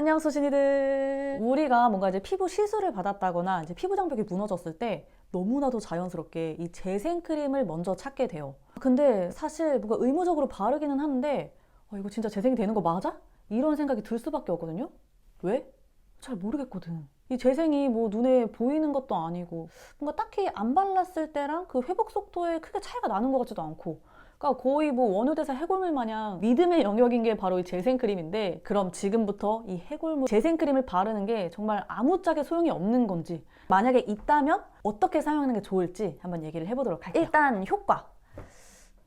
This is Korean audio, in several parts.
안녕 소신이들. 우리가 뭔가 이제 피부 시술을 받았다거나 이제 피부 장벽이 무너졌을 때 너무나도 자연스럽게 이 재생 크림을 먼저 찾게 돼요. 근데 사실 뭔가 의무적으로 바르기는 하는데 어, 이거 진짜 재생이 되는 거 맞아? 이런 생각이 들 수밖에 없거든요. 왜? 잘 모르겠거든. 이 재생이 뭐 눈에 보이는 것도 아니고 뭔가 딱히 안 발랐을 때랑 그 회복 속도에 크게 차이가 나는 것 같지도 않고 그러니까 거의 뭐 원효대사 해골물 마냥 믿음의 영역인 게 바로 이 재생크림인데 그럼 지금부터 이 해골물 재생크림을 바르는 게 정말 아무짝에 소용이 없는 건지 만약에 있다면 어떻게 사용하는 게 좋을지 한번 얘기를 해보도록 할게요. 일단 효과.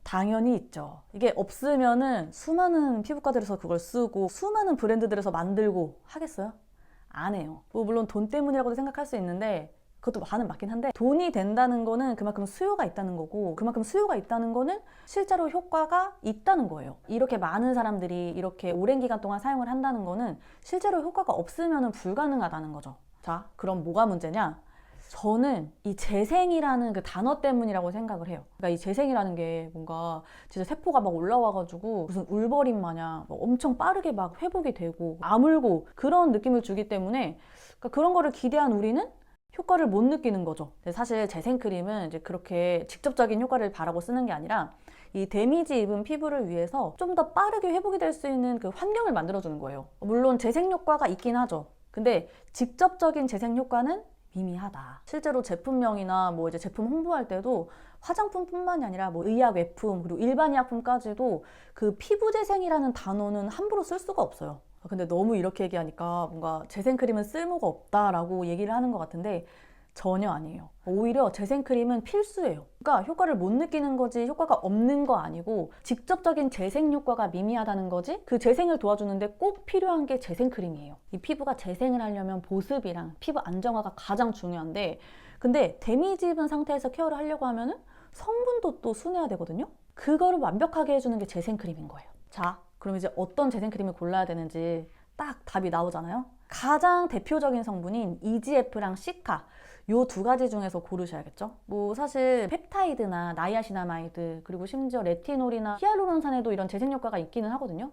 당연히 있죠. 이게 없으면은 수많은 피부과들에서 그걸 쓰고 수많은 브랜드들에서 만들고 하겠어요? 안 해요. 뭐 물론 돈 때문이라고도 생각할 수 있는데 그것도 반은 맞긴 한데 돈이 된다는 거는 그만큼 수요가 있다는 거고 그만큼 수요가 있다는 거는 실제로 효과가 있다는 거예요. 이렇게 많은 사람들이 이렇게 오랜 기간 동안 사용을 한다는 거는 실제로 효과가 없으면 불가능하다는 거죠. 자, 그럼 뭐가 문제냐? 저는 이 재생이라는 그 단어 때문이라고 생각을 해요. 그러니까 이 재생이라는 게 뭔가 진짜 세포가 막 올라와가지고 무슨 울버린 마냥 막 엄청 빠르게 막 회복이 되고 아물고 그런 느낌을 주기 때문에 그러니까 그런 거를 기대한 우리는 효과를 못 느끼는 거죠. 사실 재생크림은 이제 그렇게 직접적인 효과를 바라고 쓰는 게 아니라 이 데미지 입은 피부를 위해서 좀 더 빠르게 회복이 될 수 있는 그 환경을 만들어주는 거예요. 물론 재생 효과가 있긴 하죠. 근데 직접적인 재생 효과는 미미하다. 실제로 제품명이나 뭐 이제 제품 홍보할 때도 화장품뿐만이 아니라 뭐 의약 외품 그리고 일반 의약품까지도 그 피부 재생이라는 단어는 함부로 쓸 수가 없어요. 근데 너무 이렇게 얘기하니까 뭔가 재생크림은 쓸모가 없다라고 얘기를 하는 것 같은데 전혀 아니에요. 오히려 재생크림은 필수예요. 그러니까 효과를 못 느끼는 거지 효과가 없는 거 아니고 직접적인 재생 효과가 미미하다는 거지 그 재생을 도와주는데 꼭 필요한 게 재생크림이에요. 이 피부가 재생을 하려면 보습이랑 피부 안정화가 가장 중요한데 근데 데미지 입은 상태에서 케어를 하려고 하면은 성분도 또 순해야 되거든요. 그거를 완벽하게 해주는 게 재생크림인 거예요. 자, 그럼 이제 어떤 재생크림을 골라야 되는지 딱 답이 나오잖아요. 가장 대표적인 성분인 EGF랑 시카 요 두 가지 중에서 고르셔야겠죠. 뭐 사실 펩타이드나 나이아시나마이드 그리고 심지어 레티놀이나 히알루론산에도 이런 재생 효과가 있기는 하거든요.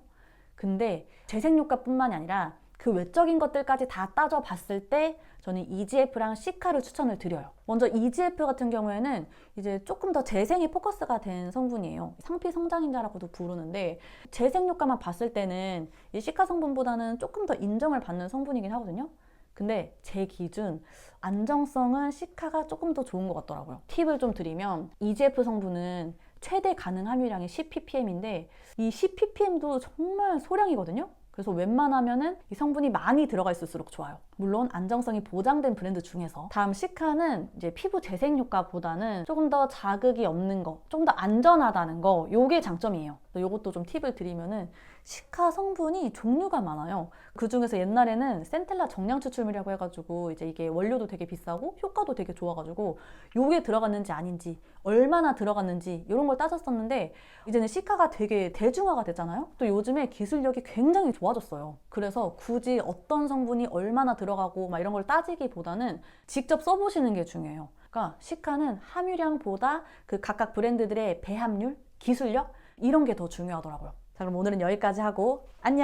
근데 재생 효과뿐만이 아니라 그 외적인 것들까지 다 따져 봤을 때 저는 EGF랑 시카를 추천을 드려요. 먼저 EGF 같은 경우에는 이제 조금 더 재생에 포커스가 된 성분이에요. 상피 성장인자라고도 부르는데 재생 효과만 봤을 때는 이 시카 성분보다는 조금 더 인정을 받는 성분이긴 하거든요. 근데 제 기준 안정성은 시카가 조금 더 좋은 것 같더라고요. 팁을 좀 드리면 EGF 성분은 최대 가능 함유량이 10ppm인데 이 10ppm도 정말 소량이거든요. 그래서 웬만하면은 이 성분이 많이 들어가 있을수록 좋아요. 물론 안정성이 보장된 브랜드 중에서 다음 시카는 이제 피부 재생 효과보다는 조금 더 자극이 없는 거, 좀 더 안전하다는 거, 요게 장점이에요. 요것도 좀 팁을 드리면은 시카 성분이 종류가 많아요. 그 중에서 옛날에는 센텔라 정량 추출물이라고 해가지고 이제 이게 원료도 되게 비싸고 효과도 되게 좋아가지고 요게 들어갔는지 아닌지 얼마나 들어갔는지 이런 걸 따졌었는데 이제는 시카가 되게 대중화가 됐잖아요. 또 요즘에 기술력이 굉장히 좋아졌어요. 그래서 굳이 어떤 성분이 얼마나 들어가고 막 이런 걸 따지기보다는 직접 써보시는 게 중요해요. 그러니까 시카는 함유량보다 그 각각 브랜드들의 배합률, 기술력 이런 게 더 중요하더라고요. 자, 그럼 오늘은 여기까지 하고 안녕!